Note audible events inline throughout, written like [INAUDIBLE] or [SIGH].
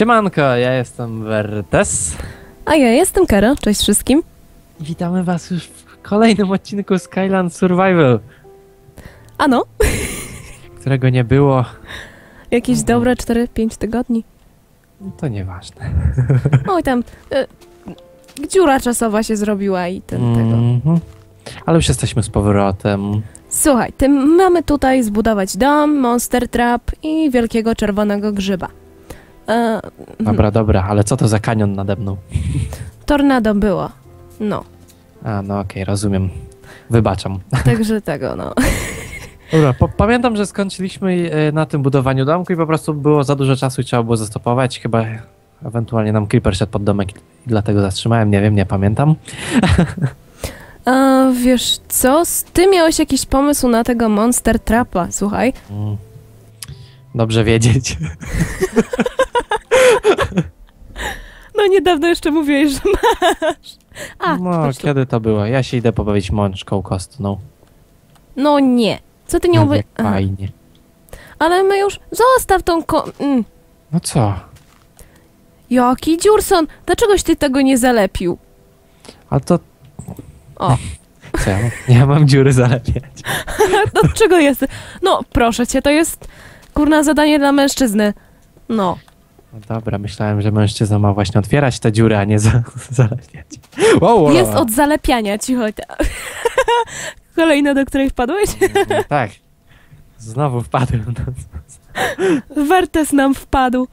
Siemanko, ja jestem Wertes A ja jestem Kara, cześć wszystkim. witamy was już w kolejnym odcinku Skyland Survival, Ano, którego nie było, jakieś dobre 4-5 tygodni. to nieważne. Oj tam, y, dziura czasowa się zrobiła i ten tego. Mhm. Ale już jesteśmy z powrotem. Słuchaj, tym mamy tutaj zbudować dom, monster trap i wielkiego czerwonego grzyba. E, Dobra, dobra, ale co to za kanion nade mną? tornado było. No, A, no okej, rozumiem. Wybaczam. także tego, no. Dobra, pamiętam, że skończyliśmy e, na tym budowaniu domku i po prostu było za dużo czasu i trzeba było zastopować. Chyba ewentualnie nam creeper szedł pod domek i dlatego zatrzymałem, nie wiem, nie pamiętam. A wiesz co, z- ty miałeś jakiś pomysł na tego monster trapa, słuchaj. Mm. Dobrze wiedzieć. [LAUGHS] No niedawno jeszcze mówiłeś, że masz. A, no, kiedy to było? Ja się idę pobawić mączką kostną. no nie. Co ty nie No, jak Aha. fajnie. Ale my już... Zostaw tą ko... Mm. No co? Jaki dziurson? Dlaczegoś ty tego nie zalepił? A to... O, Co ja mam? Ja mam dziury zalepiać. [LAUGHS] do czego jest? No, proszę cię, to jest kurna zadanie dla mężczyzny. No. No dobra, myślałem, że mężczyzna ma właśnie otwierać te dziury, a nie za, [LAUGHS] zalepiać. Wow, wow. Jest od zalepiania, cicho. [LAUGHS] Kolejna, do której wpadłeś? Mm, Tak. Znowu wpadłem. Wertes nam wpadł.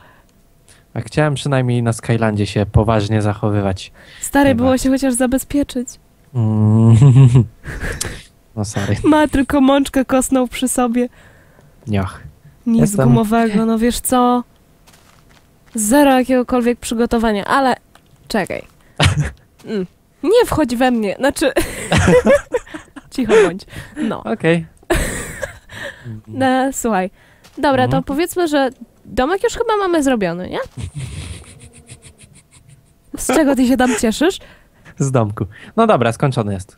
A chciałem przynajmniej na Skylandzie się poważnie zachowywać. Stary, Chyba. było się chociaż zabezpieczyć. Mm. [LAUGHS] No sorry. Ma tylko mączkę kostną przy sobie. Nioch. Nic Jestem. gumowego, no wiesz co? Zero jakiegokolwiek przygotowania, ale czekaj. [LAUGHS] Mm. Nie wchodź we mnie, znaczy... [LAUGHS] Cicho bądź. No, Okej. [LAUGHS] no słuchaj. Dobra, Mhm. to powiedzmy, że domek już chyba mamy zrobiony, nie? Z czego ty się tam cieszysz? Z domku. No dobra, skończony jest.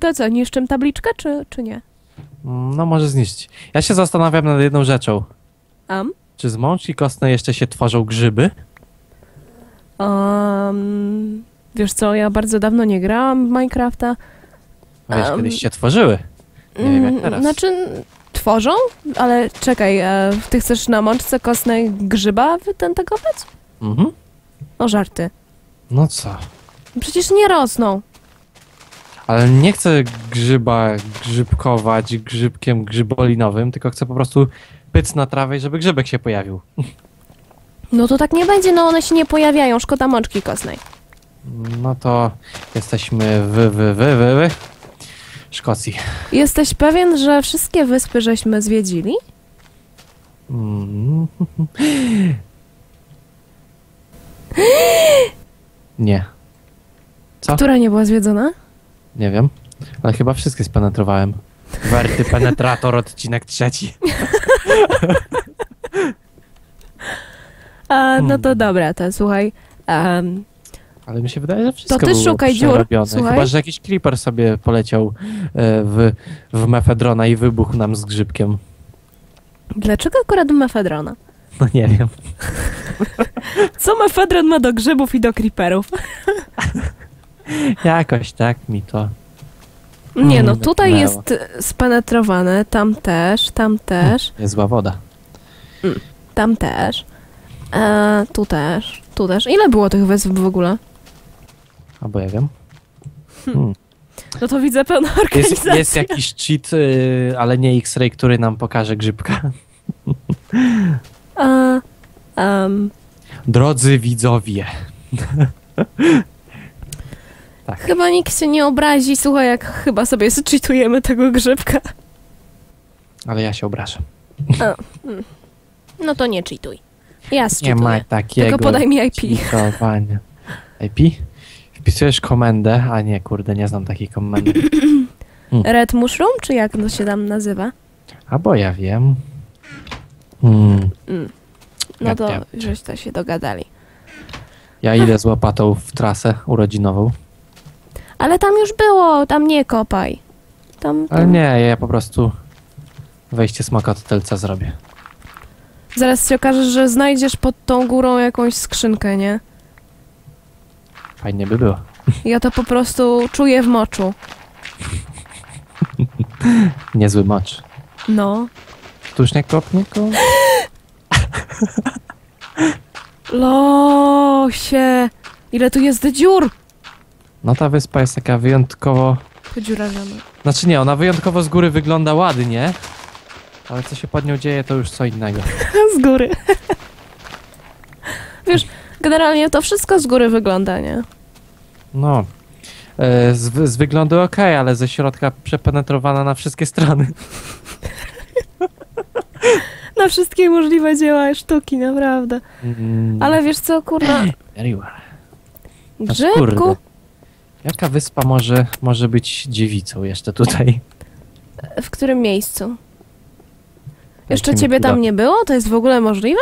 To co, niszczym tabliczkę, czy, czy nie? No może zniszczyć. Ja się zastanawiam nad jedną rzeczą. Am? Czy z mączki kostnej jeszcze się tworzą grzyby? Um, wiesz co, ja bardzo dawno nie grałam w Minecrafta. Wiesz, Em, kiedyś się tworzyły. Nie wiem jak Mm, teraz. Znaczy, tworzą? Ale czekaj, e, ty chcesz na mączce kostnej grzyba wytentegować? Mhm. O żarty. No co? Przecież nie rosną. Ale nie chcę grzyba grzybkować grzybkiem grzybolinowym, tylko chcę po prostu pyc na trawę żeby grzybek się pojawił. No to tak nie będzie, no one się nie pojawiają, szkoda mączki kostnej. No to jesteśmy w, w, w, w, w Szkocji. Jesteś pewien, że wszystkie wyspy żeśmy zwiedzili? Mm. [LAUGHS] Nie. Co? Która nie była zwiedzona? Nie wiem. Ale chyba wszystkie spenetrowałem. Werty [LAUGHS] penetrator, odcinek trzeci. A, no to Hmm. dobra, to słuchaj. em, Ale mi się wydaje, że wszystko To ty było szukaj dziur, słuchaj. Chyba, że jakiś creeper sobie poleciał e, w, w mefedrona i wybuchł nam z grzybkiem. dlaczego akurat mefedrona? No nie wiem. Co mefedron ma do grzybów i do creeperów? [LAUGHS] Jakoś tak mi to... Nie no, Mm, tutaj jest e, spenetrowane, tam też, tam też. Jest zła woda. Tam też. E, tu też. Tu też. Ile było tych wysp w ogóle? Albo ja wiem. Hmm. No to widzę pełną Jest, organizację. jest jakiś cheat, y, ale nie X-ray, który nam pokaże grzybka. [LAUGHS] A, em, Drodzy widzowie. [LAUGHS] tak. chyba nikt się nie obrazi, słuchaj, jak chyba sobie zczytujemy tego grzybka. Ale ja się obrażę. No to nie cheatuj. Ja Nie zczytuję. ma takiego Tylko podaj mi IP. cheatowania. IP? Wpisujesz komendę, a nie, kurde, nie znam takiej komendy. [CLEARS THROAT] Red Mushroom, czy jak to się tam nazywa? A bo ja wiem. Hmm. Mm. No to nie? żeście się dogadali. Ja idę z łopatą w trasę urodzinową. Ale tam już było, tam nie kopaj. Tam, Ale tam nie, ja po prostu wejście smoka od tylca zrobię. Zaraz się okaże, że znajdziesz pod tą górą jakąś skrzynkę, nie? Fajnie by było. Ja to po prostu czuję w moczu. [LAUGHS] Niezły mocz. No. Sztucznie kopniku? [LAUGHS] Losie! Ile tu jest dziur? No ta wyspa jest taka wyjątkowo... Podziurawiona. Znaczy nie, ona wyjątkowo z góry wygląda ładnie. Ale co się pod nią dzieje, to już co innego. [LAUGHS] Z góry. Wiesz, generalnie to wszystko z góry wygląda, nie? No. E, Z, z wyglądu ok, ale ze środka przepenetrowana na wszystkie strony. [LAUGHS] Na wszystkie możliwe dzieła sztuki, naprawdę. Mm, Ale wiesz co, kurwa, very well. Aż grzybku. Jaka wyspa może, może być dziewicą jeszcze tutaj? w którym miejscu? Jeszcze Jakim ciebie tam nie było? To jest w ogóle możliwe?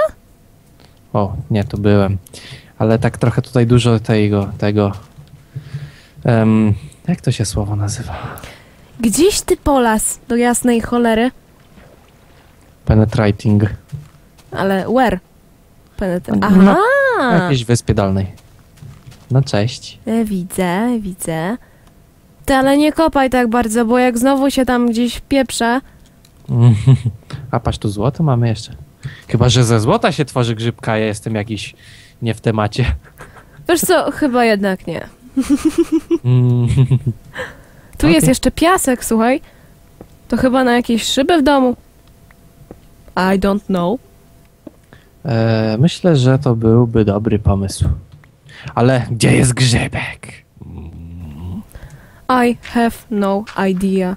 O, nie, tu byłem. Ale tak trochę tutaj dużo tego, tego... em, jak to się słowo nazywa? Gdzieś ty polas, do jasnej cholery. Penetrating. Ale where? Penet- No, Aha! Na jakiejś wyspie dolnej. No cześć. E, Widzę, widzę. Ty, ale nie kopaj tak bardzo, bo jak znowu się tam gdzieś pieprze, [LAUGHS] A patrz, tu złoto mamy jeszcze. Chyba, że ze złota się tworzy grzybka, ja jestem jakiś nie w temacie. wiesz co, chyba jednak nie. Mm, [LAUGHS] Tu Okej. jest jeszcze piasek, słuchaj. To chyba na jakieś szyby w domu. I don't know. e, myślę, że to byłby dobry pomysł. Ale gdzie jest grzybek? I have no idea.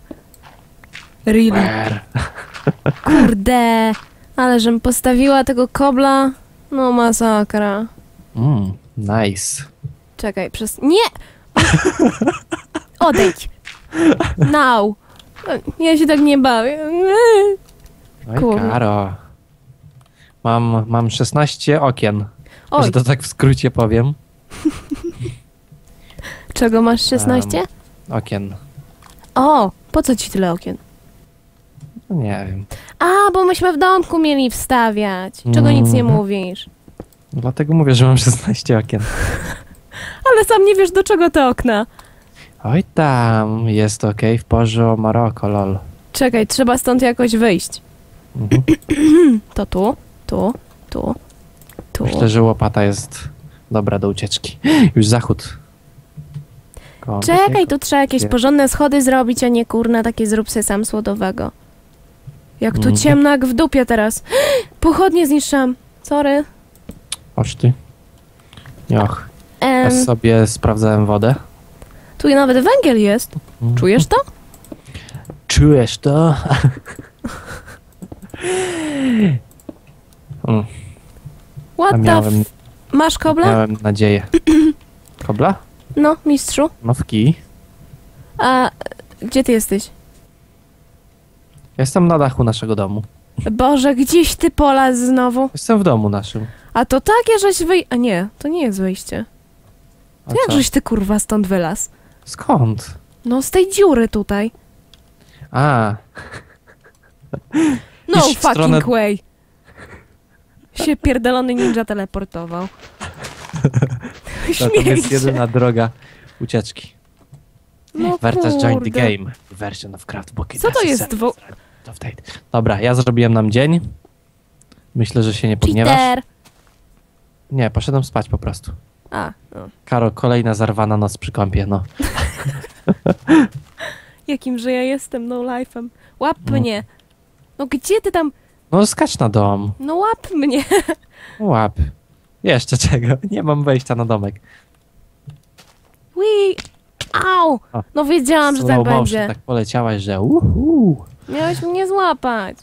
Really. Where? [LAUGHS] Kurde. Ale żem postawiła tego kobla. No masakra. Mm, nice. Czekaj, przez... Nie! Odejdź. Now. Ja się tak nie bawię. Oj. Karo. Mam, mam 16 okien. Oj, Że to tak w skrócie powiem. [LAUGHS] czego masz 16? Okien. O, po co ci tyle okien? No nie wiem. A, bo myśmy w domku mieli wstawiać. Czego nic nie Mhm. mówisz? Dlatego mówię, że mam 16 okien. [LAUGHS] Ale sam nie wiesz, do czego te okna. Oj tam, jest okej, w porze Maroko, lol. Czekaj, trzeba stąd jakoś wyjść. Mhm. [CLEARS THROAT] To tu, tu, tu, tu. Myślę, że łopata jest dobra do ucieczki. Już zachód. Koło Czekaj, tu trzeba jakieś Nie. porządne schody zrobić, a nie kurna takie zrób se sam słodowego. Jak tu Mhm. ciemno jak w dupie teraz. [GASPS] Pochodnie zniszczam. Sorry. Oż ty. Och, ja sobie sprawdzałem wodę. tu nawet węgiel jest. Mhm. Czujesz to? Czujesz to? Mm, [LAUGHS] What the. Masz kobla? miałem nadzieję. [CLEARS THROAT] Kobla? No, mistrzu. No w kij. A gdzie ty jesteś? Jestem na dachu naszego domu. Boże, gdzieś ty pola znowu. Jestem w domu naszym. A to takie, żeś wyj... A nie, to nie jest wyjście. To jak żeś ty kurwa stąd wylazł? Skąd? No z tej dziury tutaj. A, No fucking stronę- way. Się pierdolony ninja teleportował. [LAUGHS] to, to jest jedyna droga ucieczki. No Vertas join the game. Version of Craftbook. Co to jest. Dobra, ja zrobiłem nam dzień. Myślę, że się nie pogniewasz. Cheater! Nie, poszedłem spać po prostu. A, no. Karo, kolejna zarwana noc przy kąpie, no. [LAUGHS] Jakim, że ja jestem no life'em. Łap No. mnie. No gdzie ty tam... No skacz na dom. No łap mnie. Łap. Jeszcze czego? [LAUGHS] Nie mam wejścia na domek. Wii. Au! O. No wiedziałam, że tak będzie. tak poleciałaś, że uhu. Miałeś mnie złapać.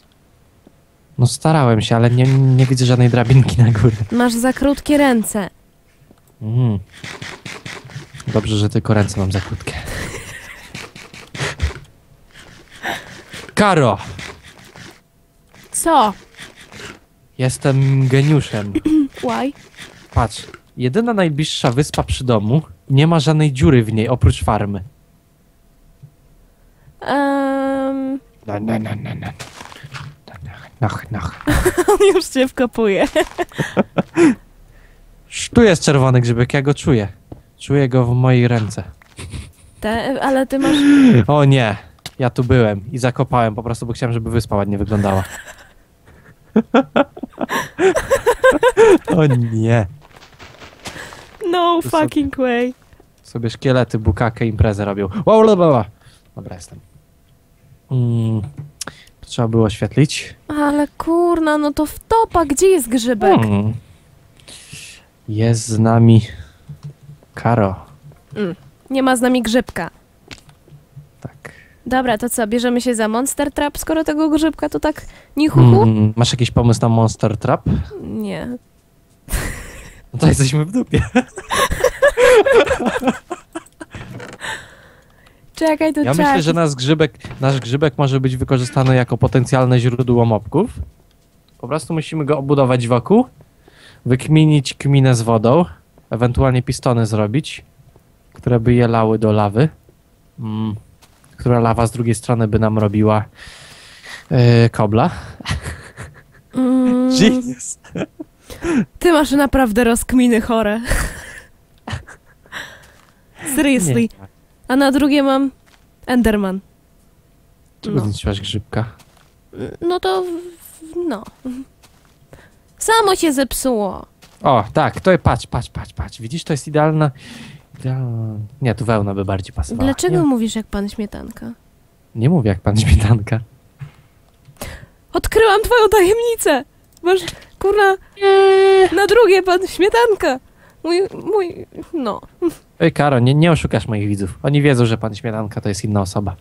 No starałem się, ale nie, nie widzę żadnej drabinki na górę. Masz za krótkie ręce. Mm. Dobrze, że tylko ręce mam za krótkie. [LAUGHS] Karo! Co? Jestem geniuszem. [CLEARS THROAT] Why? Patrz, jedyna najbliższa wyspa przy domu, nie ma żadnej dziury w niej oprócz farmy. Um, Na, na, na, na, na. Nach, nach. [LAUGHS] On już cię wkopuje. Sz, [LAUGHS] Tu jest czerwony grzybek, ja go czuję. Czuję go w mojej ręce. Te, ale ty masz... O nie, ja tu byłem i zakopałem po prostu, bo chciałem, żeby wyspa ładnie wyglądała. [LAUGHS] [LAUGHS] o nie. No To sobie- fucking way. Sobie szkielety, bukakę, imprezę robią. Wow, la, la, la. Dobra, jestem. Mm, to trzeba było oświetlić. Ale kurna, no to wtopa, gdzie jest grzybek? Hmm. Jest z nami Karo. Nie ma z nami grzybka. Tak. Dobra, to co, bierzemy się za Monster Trap, skoro tego grzybka to tak nichuchu? Mm, masz jakiś pomysł na Monster Trap? Nie. [LAUGHS] No to jesteśmy w dupie. [LAUGHS] Czekaj, to Ja trzeba... myślę, że nasz grzybek, nasz grzybek może być wykorzystany jako potencjalne źródło mopków. Po prostu musimy go obudować wokół, wykminić kminę z wodą, ewentualnie pistony zrobić, które by je lały do lawy, mm, która lawa z drugiej strony by nam robiła yy, kobla. Mm, Genius. ty masz naprawdę rozkminy chore. Seriously. Nie. A na drugie mam Enderman. Czego No. zniszczyłaś grzybka? No to... no. Samo się zepsuło. O, tak, to patrz, patrz, patrz, patrz. Widzisz, to jest idealna... idealna... Nie, tu wełna by bardziej pasowała. Dlaczego Nie, mówisz jak pan Śmietanka? nie mówię jak pan [LAUGHS] śmietanka. Odkryłam twoją tajemnicę! Masz, kurna, na drugie pan Śmietanka! Mój, mój, no. Ej, Karo, nie, nie oszukasz moich widzów. Oni wiedzą, że pan Śmietanka to jest inna osoba.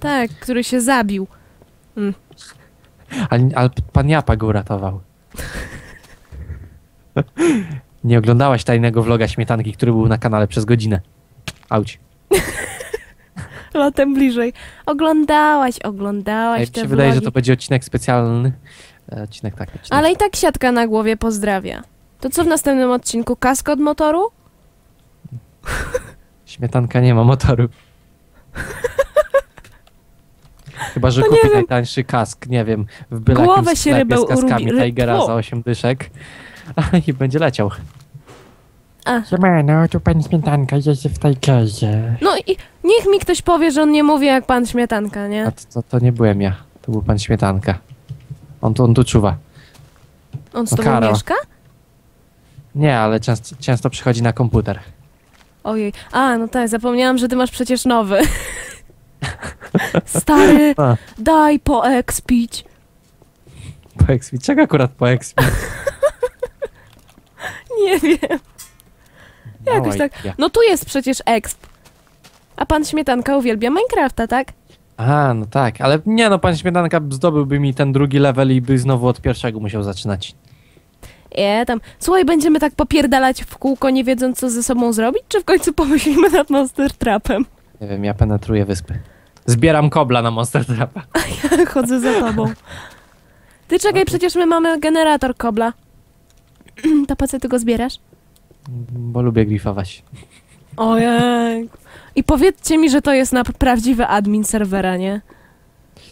Tak, który się zabił. Ale, ale pan Japa go uratował. [LAUGHS] Nie oglądałaś tajnego vloga Śmietanki, który był na kanale przez godzinę. Auć. [LAUGHS] Latem bliżej. Oglądałaś, oglądałaś Ej, mi się wydaje, że vlogi. to będzie odcinek specjalny. E, Odcinek tak, odcinek. Ale i tak siatka na głowie pozdrawia. To co w następnym odcinku? Kask od motoru? [LAUGHS] Śmietanka nie ma motoru. [LAUGHS] Chyba, że To nie kupi najtańszy kask, nie wiem, w byle Głowę się kaskami urubi- Tigera Tfu. za 8 dyszek i będzie leciał. A. Siemano, tu pan Śmietanka jedzie w Tigerze. No i niech mi ktoś powie, że on nie mówi jak pan Śmietanka, A nie? to, to, to nie byłem ja, to był pan Śmietanka. On tu, on tu czuwa. On z no tobą Karo. mieszka? Nie, ale często, często przychodzi na komputer. Ojej. A, no tak, zapomniałam, że ty masz przecież nowy. [LAUGHS] Stary, A, daj poekspić. po Expi. Czego akurat po Expi? [LAUGHS] Nie wiem. Jakoś Mała tak. idea. No tu jest przecież exp. A pan Śmietanka uwielbia Minecrafta, tak? A, no tak, ale nie no, pan Śmietanka zdobyłby mi ten drugi level i by znowu od pierwszego musiał zaczynać. Nie, tam. Słuchaj, będziemy tak popierdalać w kółko, nie wiedząc co ze sobą zrobić, czy w końcu pomyślimy nad Monster Trapem? Nie wiem, ja penetruję wyspy. Zbieram kobla na Monster Trapa. [LAUGHS] Chodzę za tobą. Ty czekaj, przecież my mamy generator kobla. [CLEARS THROAT] To po co ty go zbierasz? Bo lubię grifować. Ojej. I powiedzcie mi, że to jest na prawdziwy admin serwera, nie?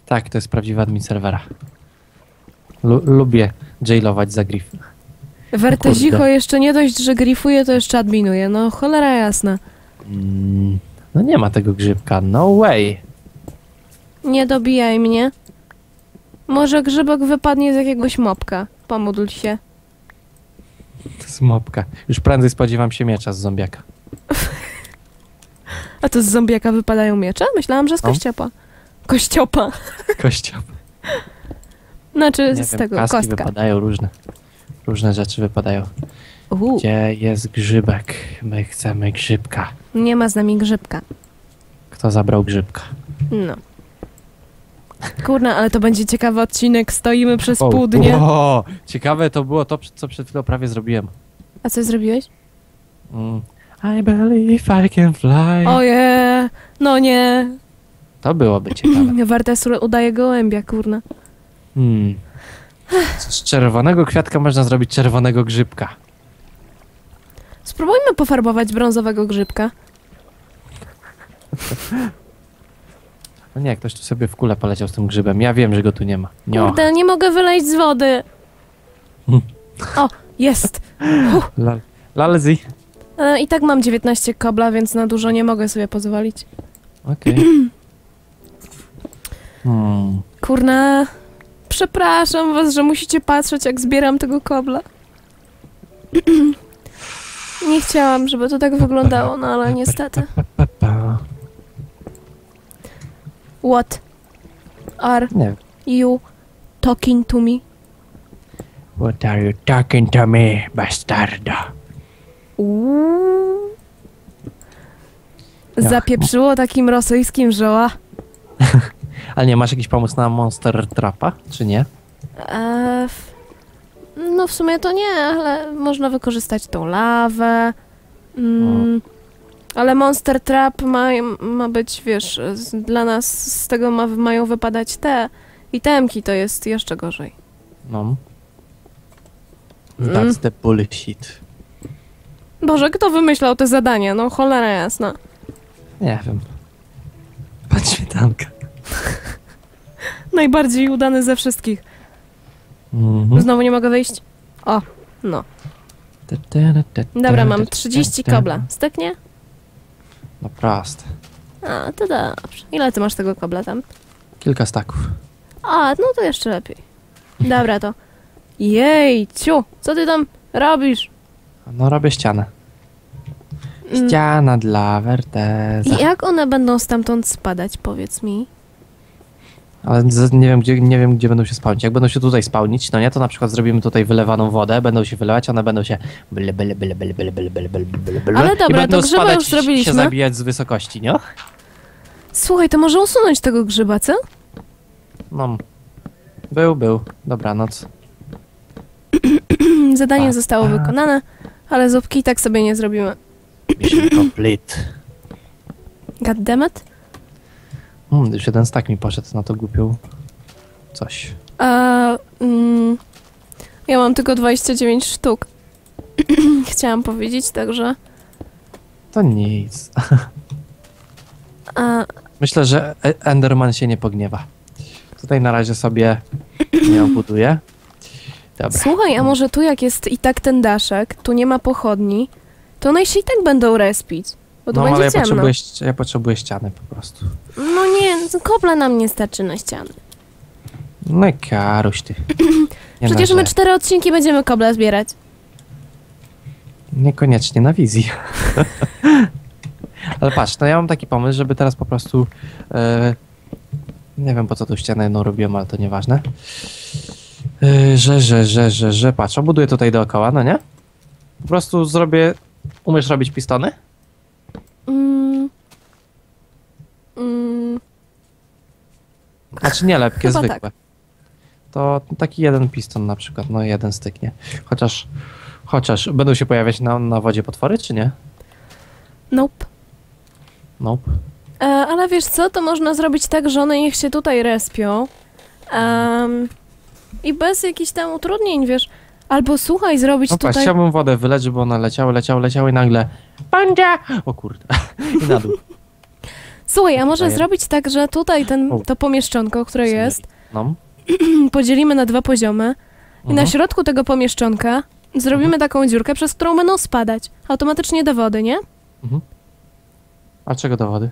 Tak, to jest prawdziwy admin serwera. Lu lubię jailować za grif. Wertezicho jeszcze nie dość, że grifuje, to jeszcze adminuje. No cholera jasna. Mm, no nie ma tego grzybka, no way. Nie dobijaj mnie. Może grzybek wypadnie z jakiegoś mopka. Pomódl się. To jest mopka. Już prędzej spodziewam się miecza z zombiaka. [LAUGHS] A to z zombiaka wypadają miecze? Myślałam, że z No. kościopa. Kościopa. [LAUGHS] Kościoł. Znaczy Nie z wiem, tego, kaski kostka. wypadają różne. Różne rzeczy wypadają. Uhu. Gdzie jest grzybek? My chcemy grzybka. Nie ma z nami grzybka. Kto zabrał grzybka? No. Kurna, ale to będzie ciekawy odcinek. Stoimy przez O, pół dnia. o, ciekawe to było to, co przed chwilą prawie zrobiłem. A co zrobiłeś? Mm. I believe I can fly. Oje, no nie. To byłoby ciekawe. [CLEARS THROAT] Wartes udaje gołębia, kurna. Hmm. Z czerwonego kwiatka można zrobić czerwonego grzybka. Spróbujmy pofarbować brązowego grzybka. [LAUGHS] No nie, ktoś tu sobie w kulę poleciał z tym grzybem. Ja wiem, że go tu nie ma. Nio. Kurde, nie mogę wyleźć z wody. Hmm. O, jest. Lal- Lalzi. E, I tak mam 19 kobla, więc na dużo nie mogę sobie pozwolić. Okej. [CLEARS THROAT] Hmm. Kurna, przepraszam was, że musicie patrzeć, jak zbieram tego kobla. [CLEARS THROAT] Nie chciałam, żeby to tak wyglądało, no ale niestety. [LAUGHS] What are you talking to me? What are you talking to me, bastardo? Uuu. Ja. Zapieprzyło takim rosyjskim żoła. [LAUGHS] Ale nie, masz jakiś pomysł na Monster Trapa, czy nie? E, no w sumie to nie, ale można wykorzystać tą lawę. Mm, ale Monster Trap ma, ma być, wiesz, z, dla nas z tego ma, mają wypadać te itemki, to jest jeszcze gorzej. No. Mm. That's the bullshit. Boże, kto wymyślał te zadania? No cholera jasna. Nie wiem. Patrz śmietanka. [LAUGHS] Najbardziej udany ze wszystkich. Mhm. Znowu nie mogę wyjść? O, no. Dobra, mam ta, 30 ta. kobla. Styknie? No proste. A, to dobrze. Ile ty masz tego kobla tam? Kilka staków. A, no to jeszcze lepiej. Dobra, to. Jej, ciu, co ty tam robisz? No robię ścianę. Mm, Ściana dla Werteza. I jak one będą stamtąd spadać, powiedz mi? Ale nie wiem, gdzie, nie wiem, gdzie będą się spałnić. Jak będą się tutaj spałnić, no nie, to na przykład zrobimy tutaj wylewaną wodę, będą się wylewać, one będą się byle, byle, byle, byle, byle, byle, byle, byle, byle, byle, Ale dobra, i będą to grzyba już zrobiliśmy. się zabijać z wysokości, nie? Słuchaj, to może usunąć tego grzyba, co? No. Był, był. Dobranoc. Zadanie zostało wykonane, ale zupki i tak sobie nie zrobimy. Mission complete. Goddammit. Hmm, już jeden stak mi poszedł na to głupią coś. A, mm, ja mam tylko 29 sztuk. [CLEARS THROAT] Chciałam powiedzieć, także... To nic. A, Myślę, że E- Enderman się nie pogniewa. Tutaj na razie sobie [CLEARS THROAT] nie obuduję. Dobra. Słuchaj, a może tu jak jest i tak ten daszek, tu nie ma pochodni, to one się i tak będą respić, bo tu No będzie ale ja ciemno. potrzebuję, ja potrzebuję ściany po prostu. No nie, kobla nam nie starczy na ściany. No i karuś ty. [CLEARS THROAT] Przecież my cztery odcinki będziemy kobla zbierać. Niekoniecznie na wizji. [LAUGHS] Ale patrz, no ja mam taki pomysł, żeby teraz po prostu. E, nie wiem po co tu ścianę jedną robiłem, ale to nieważne. E, że, że, że, że, że, patrz, obuduję tutaj dookoła, no nie? Po prostu zrobię. Umiesz robić pistony? Mm. Znaczy nie lepkie, Chyba zwykłe. tak. To taki jeden piston na przykład, no jeden styknie. Chociaż, chociaż będą się pojawiać na, na wodzie potwory, czy nie? Nope. Nope. E, ale wiesz co, to można zrobić tak, że one niech się tutaj respią. Em, I bez jakichś tam utrudnień, wiesz. Albo słuchaj, zrobić No patrz, tutaj... chciałbym wodę wyleć, żeby one leciały, leciały, leciały i nagle panda! O kurde. [LAUGHS] I na dół. Słuchaj, a może zrobić tak, że tutaj ten, to pomieszczonko, które jest, No. [CLEARS THROAT] podzielimy na dwa poziomy i na Mhm. środku tego pomieszczonka zrobimy taką dziurkę, przez którą będą spadać automatycznie do wody, nie? A czego do wody?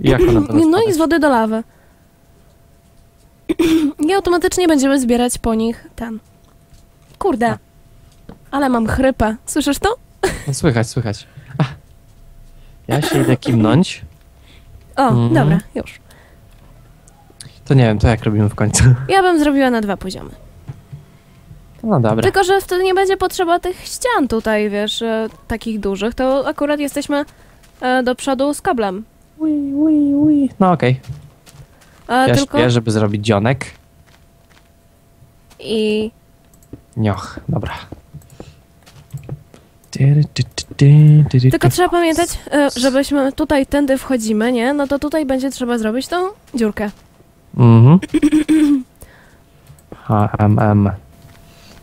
Jak [CLEARS THROAT] będą No i z wody do lawy. [CLEARS THROAT] I automatycznie będziemy zbierać po nich ten. Kurde. Ale mam chrypę. Słyszysz to? No, słychać, słychać. Ach. Ja się idę kimnąć. O, Mhm. dobra, już. To nie wiem, to jak robimy w końcu. [LAUGHS] Ja bym zrobiła na dwa poziomy. No dobra. Tylko, że wtedy nie będzie potrzeba tych ścian tutaj, wiesz, e, takich dużych. To akurat jesteśmy e, do przodu z kablem. Ui, ui, ui. No okej. E, Ja tylko śpię, żeby zrobić dzionek. i Nioch, dobra. Tyry, ty, ty, ty, ty, ty, tylko ty. trzeba pamiętać, e, żebyśmy tutaj tędy wchodzimy, nie? No to tutaj będzie trzeba zrobić tą dziurkę. Mhm. HMM.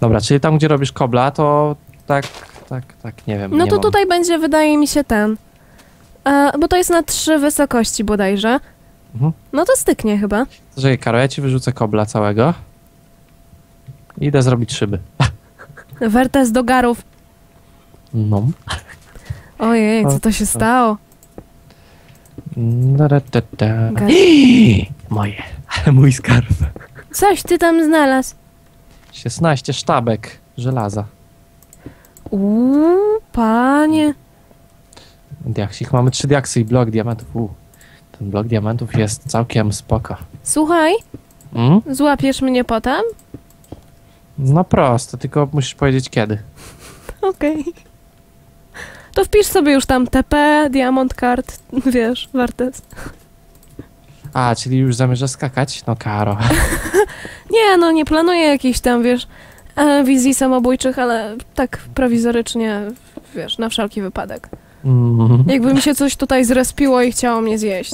Dobra, czyli tam, gdzie robisz kobla, to tak, tak, tak, nie wiem. No nie to mam. tutaj będzie, wydaje mi się, ten. E, bo to jest na trzy wysokości bodajże. Mhm. No to styknie chyba. Że Karo, ja ci wyrzucę kobla całego. I Idę zrobić szyby. Wertes do garów. No. Ojej, co to się stało? Da, da, da, Moje. Mój skarb. Coś ty tam znalazł. 16 sztabek żelaza. Uuu, panie. Diaksik. Mamy trzy diaksy i blok diamentów. U. Ten blok diamentów jest całkiem spoko. Słuchaj, Mm? złapiesz mnie potem? No prosto, tylko musisz powiedzieć kiedy. [LAUGHS] Okej. To wpisz sobie już tam TP, Diamond Card, [LAUGHS] wiesz, Wertes. A, czyli już zamierzasz skakać? No Karo. [LAUGHS] Nie, no nie planuję jakichś tam, wiesz, e, wizji samobójczych, ale tak prowizorycznie, wiesz, na wszelki wypadek. Mm. Jakby mi się coś tutaj zrespiło i chciało mnie zjeść.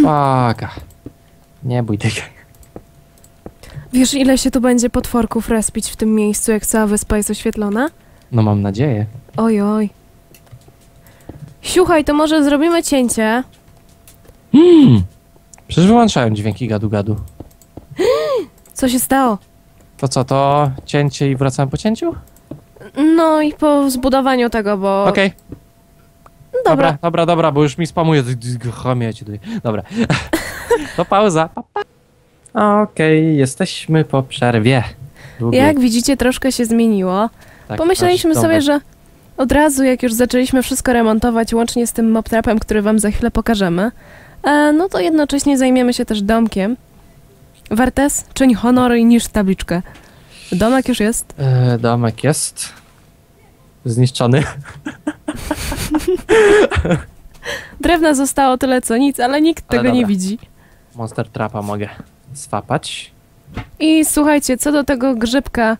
Spaka. Nie bój tego. Wiesz, ile się tu będzie potworków respić w tym miejscu, jak cała wyspa jest oświetlona? No mam nadzieję. Oj, oj. Słuchaj, to może zrobimy cięcie. Mm. Przecież wyłączałem dźwięki gadu-gadu. Co się stało? To co, to cięcie i wracamy po cięciu? No i po zbudowaniu tego, bo... Okej. Dobra. Dobra, dobra, dobra, bo już mi spamuje. Chamie ci tutaj. Dobra. [LAUGHS] to pauza. Pa, pa. Okej, jesteśmy po przerwie. Długiej. Jak widzicie, troszkę się zmieniło. Tak, Pomyśleliśmy sobie, domek. że od razu, jak już zaczęliśmy wszystko remontować, łącznie z tym moptrapem, który wam za chwilę pokażemy, e, no to jednocześnie zajmiemy się też domkiem. Wertes, czyń honor i niż tabliczkę. Domek już jest. E, domek jest zniszczony. [LAUGHS] Drewna zostało tyle co nic, ale nikt Ale tego nie dobra. widzi. Monster Trapa mogę swapać. I słuchajcie, co do tego grzybka,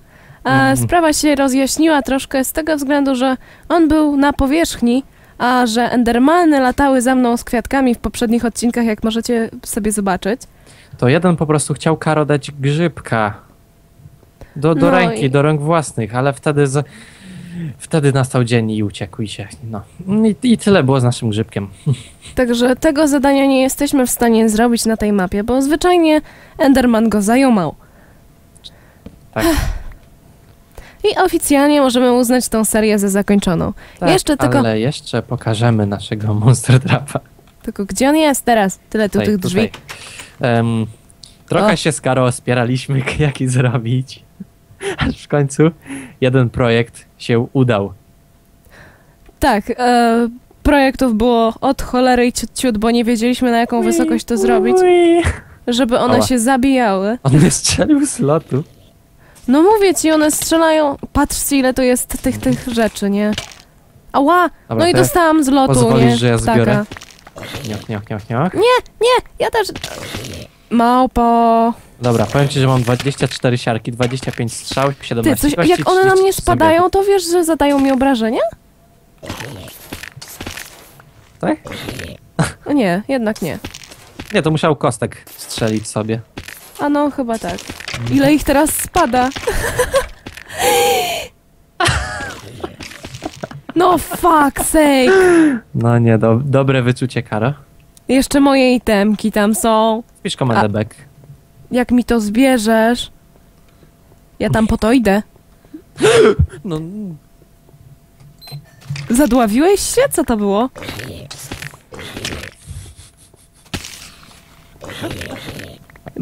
Mhm. sprawa się rozjaśniła troszkę z tego względu, że on był na powierzchni, a że endermany latały za mną z kwiatkami w poprzednich odcinkach, jak możecie sobie zobaczyć. To jeden po prostu chciał Karo dać grzybka. Do, do No ręki, i- do rąk własnych, ale wtedy z, wtedy nastał dzień i uciekł i się. No. I, I tyle było z naszym grzybkiem. [LAUGHS] Także tego zadania nie jesteśmy w stanie zrobić na tej mapie, bo zwyczajnie Enderman go zajumał. Tak. I oficjalnie możemy uznać tą serię za zakończoną. Tak, Jeszcze tylko- Ale jeszcze pokażemy naszego Monster Trapa. Tylko gdzie on jest teraz? Tyle tu Tutaj, tych drzwi. Em, trochę O. się z Karo spieraliśmy, [LAUGHS] jaki zrobić. Aż w końcu jeden projekt się udał. Tak, e, projektów było od cholery i ciut, ciut, bo nie wiedzieliśmy na jaką wysokość to zrobić, żeby one się zabijały. On mnie strzelił z lotu. No mówię ci, one strzelają. Patrzcie ile tu jest tych, tych rzeczy, nie? Ała! Dobra, no i to dostałam z lotu, pozwolisz, nie? że ja Ptaka. zbiorę? Nioch, nioch, nioch, nioch. Nie, ja też... Małpo... Dobra, powiem ci, że mam 24 siarki, 25 strzał, 17 Ty, coś, kości, jak one na 30 mnie spadają, to wiesz, że zadają mi obrażenia? Tak? O nie, jednak nie. Nie, to musiał kostek strzelić sobie. A no, chyba tak. Ile ich teraz spada? No fuck sake! No nie, do, dobre wyczucie, Karo. Jeszcze moje itemki tam są. Wpisz komendę back. Jak mi to zbierzesz? Ja tam po to idę. No, Zadławiłeś się? Co to było?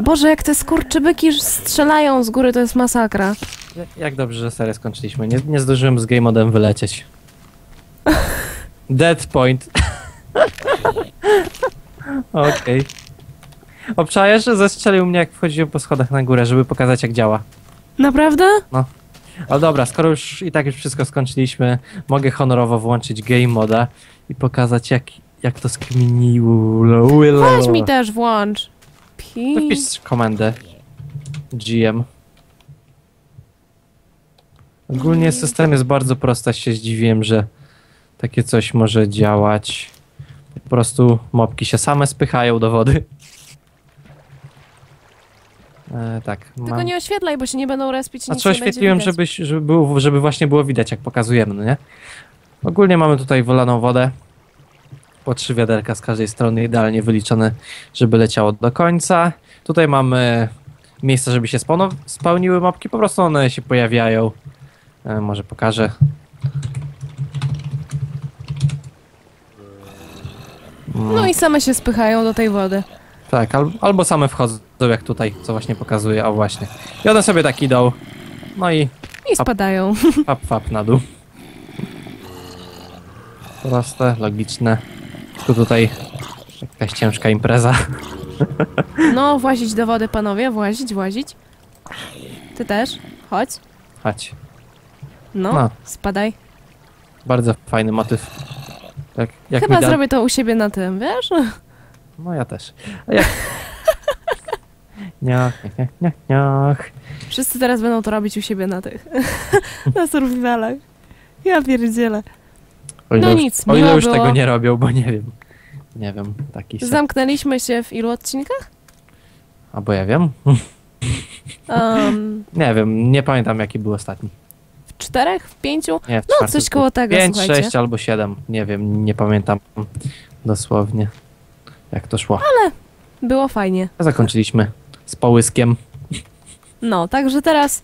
Boże, jak te skurczybyki strzelają z góry, to jest masakra. jak dobrze, że serię skończyliśmy. Nie, nie zdążyłem z game modem wylecieć. [LAUGHS] Dead point. [LAUGHS] Okej. Obczajesz, że zestrzelił mnie jak wchodziłem po schodach na górę, żeby pokazać jak działa. Naprawdę? Ale dobra, skoro już i tak już wszystko skończyliśmy, mogę honorowo włączyć game moda i pokazać jak, jak to skminiło. Weź mi też włącz. To Pi... Wpisz komendę GM. Ogólnie system jest bardzo prosty, się zdziwiłem, że takie coś może działać. Po prostu mopki się same spychają do wody. E, tak. Tylko mam- nie oświetlaj, bo się nie będą respić. A co oświetliłem, żeby, żeby, było, żeby właśnie było widać, jak pokazujemy, no nie? Ogólnie mamy tutaj wylaną wodę. Po trzy wiaderka z każdej strony, idealnie wyliczone, żeby leciało do końca. Tutaj mamy miejsce, żeby się spełno- spełniły mopki, po prostu one się pojawiają. E, może pokażę. No i same się spychają do tej wody. Tak, al albo same wchodzą, jak tutaj, co właśnie pokazuje, a właśnie. I one sobie tak idą. No i I spadają. Fap, fap na dół. Proste, logiczne. Tylko tutaj jakaś ciężka impreza. No, włazić do wody, panowie, włazić, włazić. Ty też, chodź. Chodź. No, No. spadaj. Bardzo fajny motyw. Jak, jak Chyba da... zrobię to u siebie na tym, wiesz? No ja też. A jak... Niach, niach, niach, niach. Wszyscy teraz będą to robić u siebie na tych. [LAUGHS] na survivalach. Ja pierdzielę. O ile No już, nic, O ile już było. tego nie robią, bo nie wiem. Nie wiem, taki se. Zamknęliśmy się w ilu odcinkach? Albo ja wiem. Um, [LAUGHS] Nie wiem, nie pamiętam jaki był ostatni. w czterech? W pięciu? Nie, w No, coś koło tego, 5, słuchajcie. 6 albo 7. Nie wiem, nie pamiętam dosłownie jak to szło. Było fajnie. Zakończyliśmy z połyskiem. No, także teraz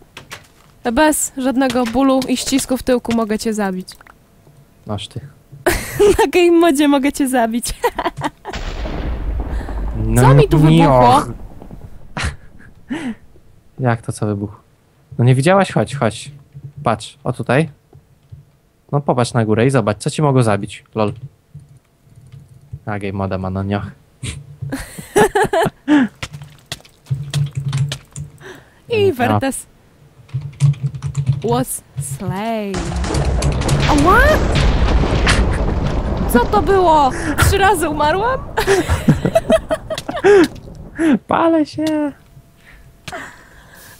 bez żadnego bólu i ścisku w tyłku mogę cię zabić. Noż ty. [LAUGHS] Na game modzie mogę cię zabić. No, Co mi tu wybuchło? [LAUGHS] Jak to co wybuchło? No nie widziałaś? Chodź, chodź. Patrz, o tutaj. No popatrz na górę i zobacz, co ci mogło zabić. Lol. A game moda ma no nioch. [LAUGHS] I No. Vertes was slain. Ała! Co to było? Trzy razy umarłam? Palę się.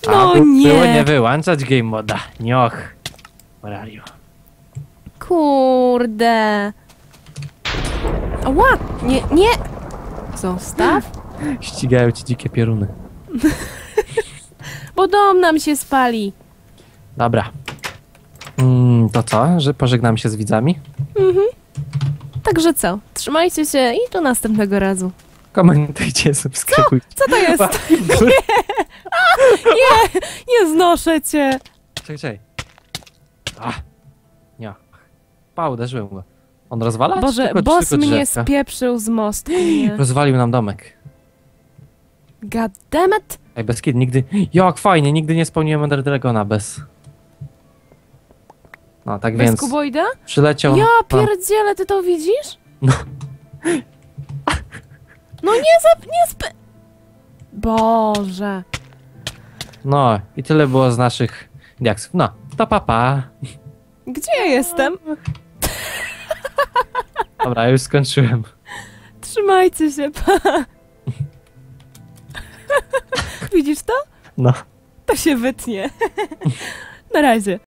No A, bu- nie. Było nie wyłączać game moda. Nioch. You? Kurde. Ała! Nie, nie! Zostaw, Ścigają ci dzikie pioruny. bo dom nam się spali. Dobra. Mm, to co? Że pożegnam się z widzami? Także co? Trzymajcie się i do następnego razu. Komentujcie, subskrybujcie. Co to jest? [LAUGHS] [LAUGHS] Nie znoszę cię. Czekaj, czekaj. Ach. Nie. Pa, uderzyłem go. On rozwala? Boże, tylko, boss tylko mnie spieprzył z mostu. [GASPS] Nie. Rozwalił nam domek. God damn it. Ej, bez kid, nigdy... Jak fajnie, nigdy nie spełniłem Ender Dragona bez... No, tak Bez więc kuboida? przyleciał... Ja pierdzielę, ty to widzisz? No. No nie zap... nie sp... Boże. No, i tyle było z naszych diaksów. No, to papa. Pa. Gdzie ja jestem? Dobra, już skończyłem. Trzymajcie się, pa. Widzisz to? No. To się wytnie. Na razie.